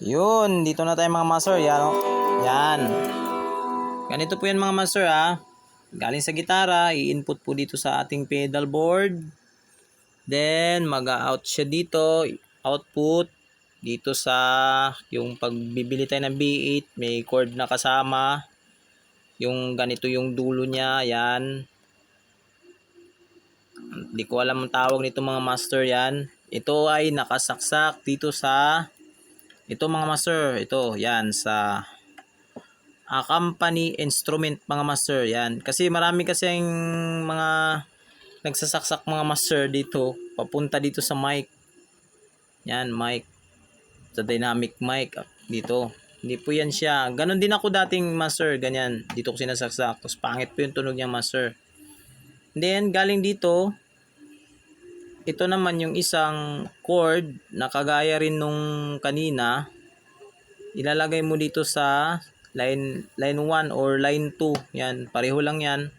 Yun, dito na tayo mga master. Yan, oh. yan. Ganito po yan mga master ha. Galing sa gitara, i-input po dito sa ating pedal board. Then, mag-out siya dito. Output. Dito sa, yung pagbibili tayo ng B8, may chord na kasama. Yung ganito yung dulo niya, yan. Hindi ko alam ang tawag nito mga master yan. Ito ay nakasaksak dito sa ito mga master, ito yan sa ah, company instrument mga master yan. Kasi marami kasing mga nagsasaksak mga master dito papunta dito sa mic. Yan, mic. Sa dynamic mic ah, dito. Hindi po yan siya. Ganon din ako dating master, ganyan. Dito ko sinasaksak. Tapos pangit po yung tunog niya master. Then, galing dito, ito naman yung isang chord na kagaya rin nung kanina. Ilalagay mo dito sa line line 1 or line 2. Yan, pareho lang yan.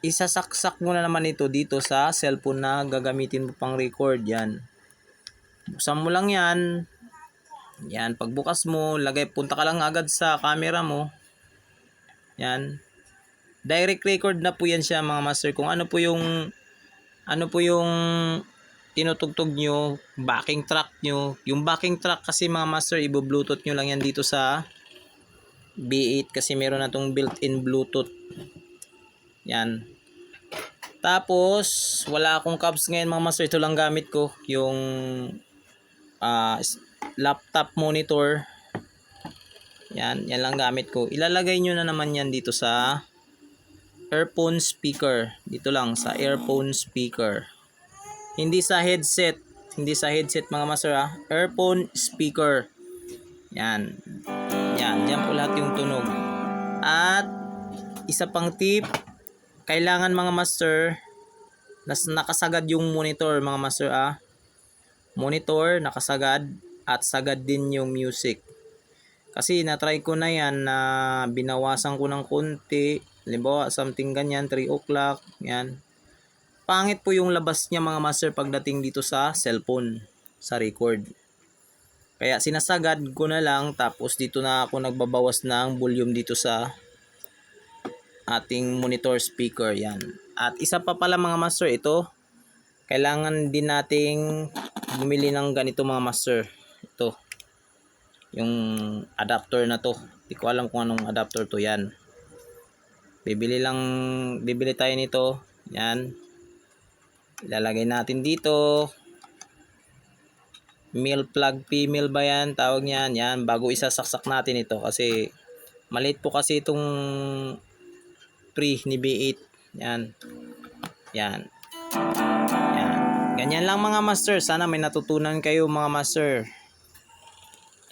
Isasaksak mo na naman ito dito sa cellphone na gagamitin mo pang record yan. Buksan mo lang yan. Yan, pagbukas mo, lagay punta ka lang agad sa camera mo. Yan. Direct record na po yan siya mga master. Kung ano po yung ano po yung tinutugtog nyo, backing track nyo. Yung backing track kasi mga master, ibo-bluetooth nyo lang yan dito sa B8 kasi meron na tong built-in bluetooth. Yan. Tapos, wala akong cabs ngayon mga master. Ito lang gamit ko. Yung s- laptop monitor. Yan, yan lang gamit ko. Ilalagay nyo na naman yan dito sa earphone speaker. Dito lang sa earphone speaker. Hindi sa headset. Hindi sa headset mga master ha. Earphone speaker. Yan. Yan. Diyan po lahat yung tunog. At isa pang tip. Kailangan mga master nas nakasagad yung monitor mga master ah. Monitor nakasagad at sagad din yung music. Kasi na-try ko na yan na binawasan ko ng konti. Halimbawa, something ganyan, 3 o'clock, yan. Pangit po yung labas niya mga master pagdating dito sa cellphone, sa record. Kaya sinasagad ko na lang tapos dito na ako nagbabawas ng volume dito sa ating monitor speaker yan. At isa pa pala mga master ito, kailangan din nating bumili ng ganito mga master. Ito yung adapter na to. Hindi ko alam kung anong adapter to yan. Bibili lang, bibili tayo nito. Yan. Ilalagay natin dito. Male plug female ba yan? Tawag niyan. Yan. Bago isasaksak natin ito. Kasi maliit po kasi itong pre ni B8. Yan. Yan. Yan. Ganyan lang mga master. Sana may natutunan kayo mga master.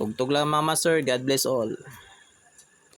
Tugtog lang mga master. God bless all.